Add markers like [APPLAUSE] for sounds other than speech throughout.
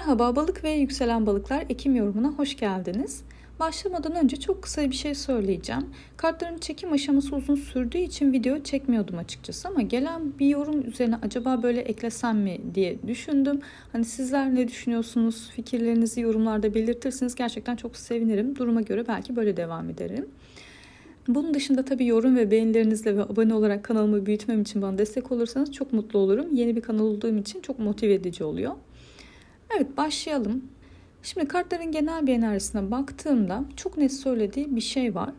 Merhaba balık ve yükselen balıklar Ekim yorumuna hoş geldiniz. Başlamadan önce çok kısa bir şey söyleyeceğim. Kartların çekim aşaması uzun sürdüğü için video çekmiyordum açıkçası ama gelen bir yorum üzerine acaba böyle eklesem mi diye düşündüm. Hani sizler ne düşünüyorsunuz? Fikirlerinizi yorumlarda belirtirseniz gerçekten çok sevinirim. Duruma göre belki böyle devam ederim. Bunun dışında tabii yorum ve beğenilerinizle ve abone olarak kanalımı büyütmem için bana destek olursanız çok mutlu olurum. Yeni bir kanal olduğum için çok motive edici oluyor. Evet başlayalım. Şimdi kartların genel bir enerjisine baktığımda çok net söylediği bir şey var.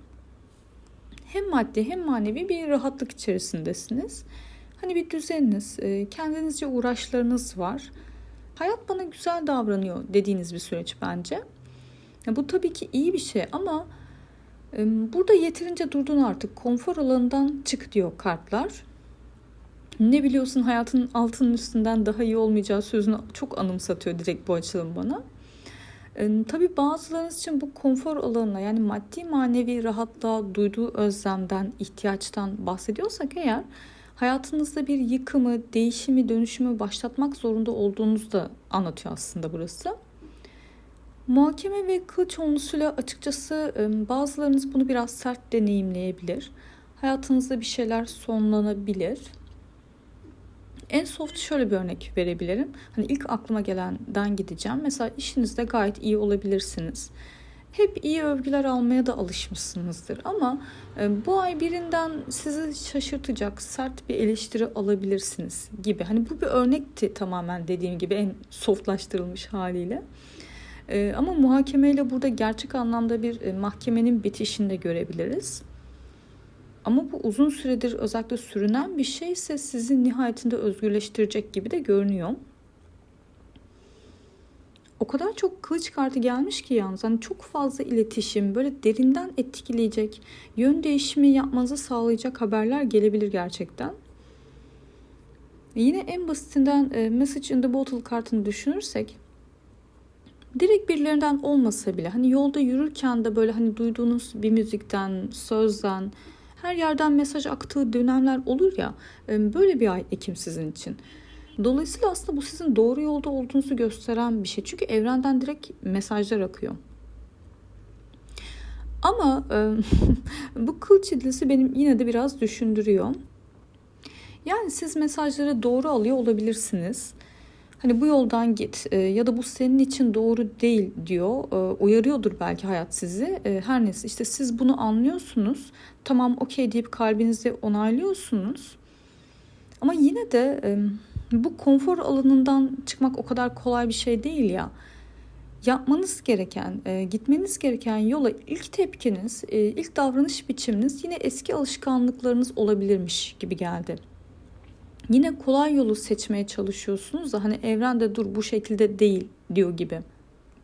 Hem maddi hem manevi bir rahatlık içerisindesiniz. Hani bir düzeniniz, e, kendinizce uğraşlarınız var. Hayat bana güzel davranıyor dediğiniz bir süreç bence. bu tabii ki iyi bir şey ama e, burada yeterince durdun artık. Konfor alanından çık diyor kartlar. Ne biliyorsun hayatın altının üstünden daha iyi olmayacağı sözünü çok anımsatıyor direkt bu açılım bana. Ee, tabii bazılarınız için bu konfor alanına yani maddi manevi rahatlığa duyduğu özlemden, ihtiyaçtan bahsediyorsak eğer hayatınızda bir yıkımı, değişimi, dönüşümü başlatmak zorunda olduğunuzu da anlatıyor aslında burası. Muhakeme ve kılıç onlusuyla açıkçası bazılarınız bunu biraz sert deneyimleyebilir. Hayatınızda bir şeyler sonlanabilir. En soft şöyle bir örnek verebilirim. Hani ilk aklıma gelenden gideceğim. Mesela işinizde gayet iyi olabilirsiniz. Hep iyi övgüler almaya da alışmışsınızdır ama e, bu ay birinden sizi şaşırtacak sert bir eleştiri alabilirsiniz gibi. Hani bu bir örnekti tamamen dediğim gibi en softlaştırılmış haliyle. E, ama muhakemeyle burada gerçek anlamda bir e, mahkemenin bitişini de görebiliriz. Ama bu uzun süredir özellikle sürünen bir şeyse sizi nihayetinde özgürleştirecek gibi de görünüyor. O kadar çok kılıç kartı gelmiş ki yalnız hani çok fazla iletişim böyle derinden etkileyecek, yön değişimi yapmanızı sağlayacak haberler gelebilir gerçekten. Yine en basitinden e, Message in the Bottle kartını düşünürsek direkt birilerinden olmasa bile hani yolda yürürken de böyle hani duyduğunuz bir müzikten, sözden, her yerden mesaj aktığı dönemler olur ya böyle bir ay Ekim sizin için. Dolayısıyla aslında bu sizin doğru yolda olduğunuzu gösteren bir şey. Çünkü evrenden direkt mesajlar akıyor. Ama [LAUGHS] bu kıl çizgisi benim yine de biraz düşündürüyor. Yani siz mesajları doğru alıyor olabilirsiniz. Hani bu yoldan git e, ya da bu senin için doğru değil diyor. E, uyarıyordur belki hayat sizi. E, her neyse işte siz bunu anlıyorsunuz. Tamam okey deyip kalbinizde onaylıyorsunuz. Ama yine de bu konfor alanından çıkmak o kadar kolay bir şey değil ya. Yapmanız gereken, gitmeniz gereken yola ilk tepkiniz, ilk davranış biçiminiz yine eski alışkanlıklarınız olabilirmiş gibi geldi. Yine kolay yolu seçmeye çalışıyorsunuz da hani evrende dur bu şekilde değil diyor gibi.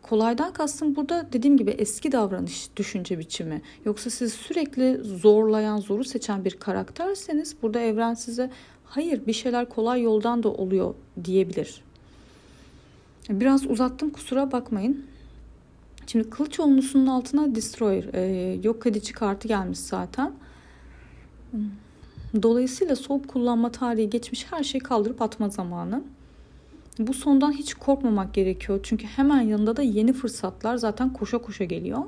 Kolaydan kastım burada dediğim gibi eski davranış, düşünce biçimi. Yoksa siz sürekli zorlayan, zoru seçen bir karakterseniz burada evren size hayır bir şeyler kolay yoldan da oluyor diyebilir. Biraz uzattım kusura bakmayın. Şimdi kılıç olmusunun altına destroyer, e, yok edici kartı gelmiş zaten. Dolayısıyla soğuk kullanma tarihi geçmiş her şeyi kaldırıp atma zamanı. Bu sondan hiç korkmamak gerekiyor. Çünkü hemen yanında da yeni fırsatlar zaten koşa koşa geliyor.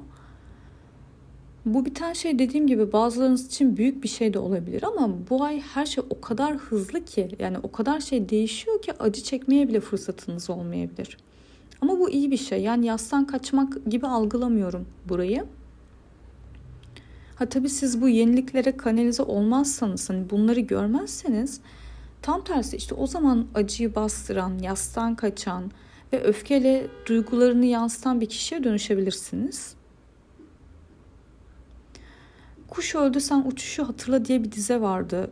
Bu biten şey dediğim gibi bazılarınız için büyük bir şey de olabilir ama bu ay her şey o kadar hızlı ki yani o kadar şey değişiyor ki acı çekmeye bile fırsatınız olmayabilir. Ama bu iyi bir şey. Yani yastan kaçmak gibi algılamıyorum burayı. Ha tabii siz bu yeniliklere kanalize olmazsanız, hani bunları görmezseniz tam tersi işte o zaman acıyı bastıran, yastan kaçan ve öfkeyle duygularını yansıtan bir kişiye dönüşebilirsiniz. Kuş öldü sen uçuşu hatırla diye bir dize vardı.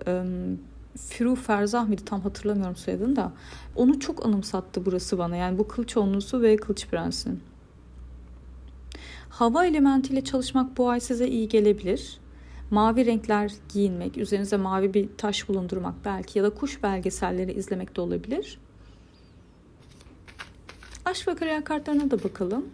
Firu Ferzah mıydı tam hatırlamıyorum soyadını da. Onu çok anımsattı burası bana. Yani bu kılıç onlusu ve kılıç prensin. Hava elementiyle çalışmak bu ay size iyi gelebilir. Mavi renkler giyinmek, üzerinize mavi bir taş bulundurmak belki ya da kuş belgeselleri izlemek de olabilir. Aşk ve kariyer kartlarına da bakalım.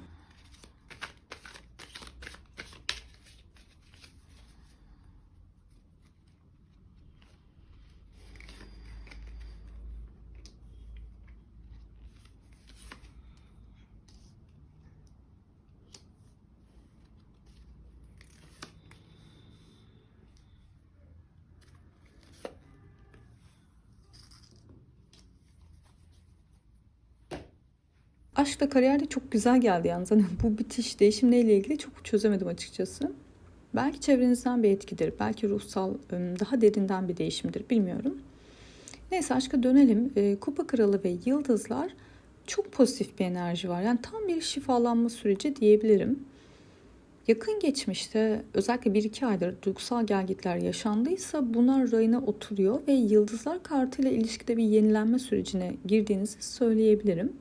Aşkla kariyer de çok güzel geldi yalnız. Hani bu bitiş değişimle ile ilgili çok çözemedim açıkçası. Belki çevrenizden bir etkidir. Belki ruhsal daha derinden bir değişimdir. Bilmiyorum. Neyse aşka dönelim. Ee, Kupa Kralı ve Yıldızlar çok pozitif bir enerji var. Yani tam bir şifalanma süreci diyebilirim. Yakın geçmişte özellikle 1-2 aydır duygusal gelgitler yaşandıysa bunlar rayına oturuyor ve yıldızlar kartıyla ilişkide bir yenilenme sürecine girdiğinizi söyleyebilirim.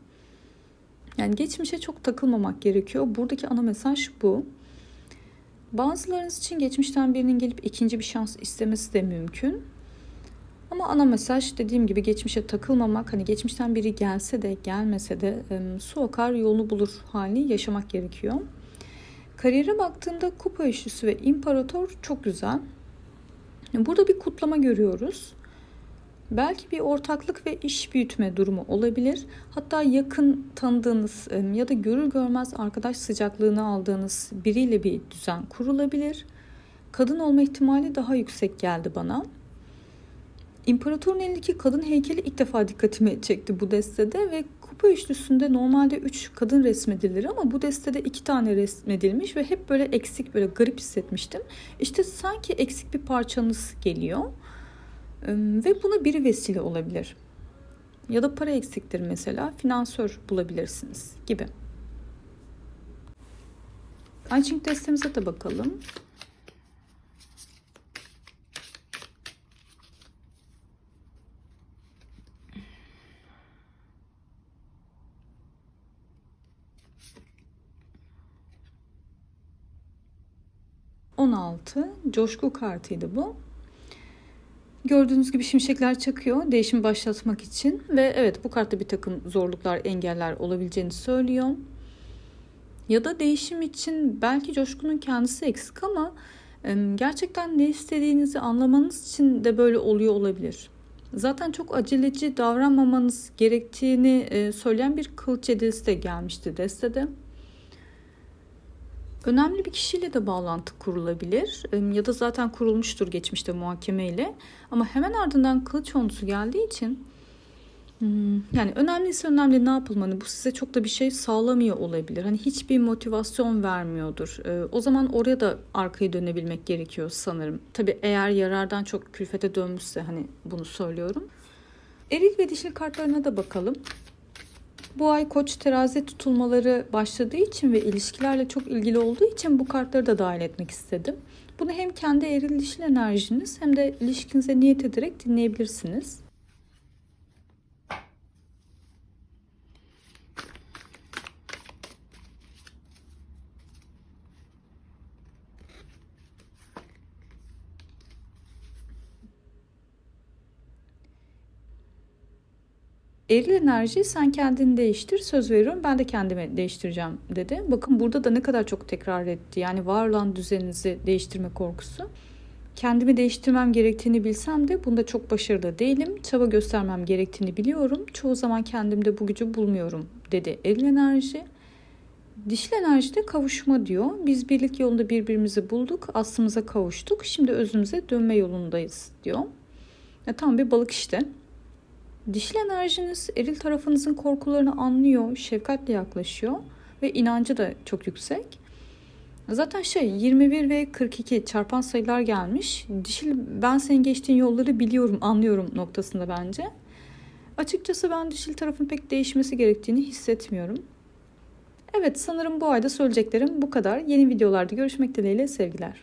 Yani geçmişe çok takılmamak gerekiyor. Buradaki ana mesaj bu. Bazılarınız için geçmişten birinin gelip ikinci bir şans istemesi de mümkün. Ama ana mesaj dediğim gibi geçmişe takılmamak, hani geçmişten biri gelse de gelmese de su akar yolunu bulur halini yaşamak gerekiyor. Kariyere baktığımda kupa üçlüsü ve imparator çok güzel. Burada bir kutlama görüyoruz. Belki bir ortaklık ve iş büyütme durumu olabilir. Hatta yakın tanıdığınız ya da görür görmez arkadaş sıcaklığını aldığınız biriyle bir düzen kurulabilir. Kadın olma ihtimali daha yüksek geldi bana. İmparatorun elindeki kadın heykeli ilk defa dikkatimi çekti bu destede ve kupa üçlüsünde normalde 3 kadın resmedilir ama bu destede 2 tane resmedilmiş ve hep böyle eksik böyle garip hissetmiştim. İşte sanki eksik bir parçanız geliyor ve buna biri vesile olabilir. Ya da para eksiktir mesela finansör bulabilirsiniz gibi. Ayçing destemize de bakalım. On altı coşku kartıydı bu. Gördüğünüz gibi şimşekler çakıyor değişim başlatmak için ve evet bu kartta bir takım zorluklar, engeller olabileceğini söylüyor. Ya da değişim için belki coşkunun kendisi eksik ama gerçekten ne istediğinizi anlamanız için de böyle oluyor olabilir. Zaten çok aceleci davranmamanız gerektiğini söyleyen bir kılıç edilisi de gelmişti destede. Önemli bir kişiyle de bağlantı kurulabilir ya da zaten kurulmuştur geçmişte muhakemeyle. Ama hemen ardından kılıç ondusu geldiği için hmm, yani önemliyse önemli ne yapılmalı bu size çok da bir şey sağlamıyor olabilir. Hani hiçbir motivasyon vermiyordur. O zaman oraya da arkayı dönebilmek gerekiyor sanırım. Tabii eğer yarardan çok külfete dönmüşse hani bunu söylüyorum. Eril ve dişil kartlarına da bakalım. Bu ay koç terazi tutulmaları başladığı için ve ilişkilerle çok ilgili olduğu için bu kartları da dahil etmek istedim. Bunu hem kendi eril dişil enerjiniz hem de ilişkinize niyet ederek dinleyebilirsiniz. Eril enerji sen kendini değiştir söz veriyorum ben de kendimi değiştireceğim dedi. Bakın burada da ne kadar çok tekrar etti. Yani var olan düzeninizi değiştirme korkusu. Kendimi değiştirmem gerektiğini bilsem de bunda çok başarılı değilim. Çaba göstermem gerektiğini biliyorum. Çoğu zaman kendimde bu gücü bulmuyorum dedi eril enerji. Dişil enerjide kavuşma diyor. Biz birlik yolunda birbirimizi bulduk, aslımıza kavuştuk. Şimdi özümüze dönme yolundayız diyor. Ya, tam bir balık işte. Dişil enerjiniz eril tarafınızın korkularını anlıyor, şefkatle yaklaşıyor ve inancı da çok yüksek. Zaten şey 21 ve 42 çarpan sayılar gelmiş. Dişil ben senin geçtiğin yolları biliyorum, anlıyorum noktasında bence. Açıkçası ben dişil tarafın pek değişmesi gerektiğini hissetmiyorum. Evet sanırım bu ayda söyleyeceklerim bu kadar. Yeni videolarda görüşmek dileğiyle sevgiler.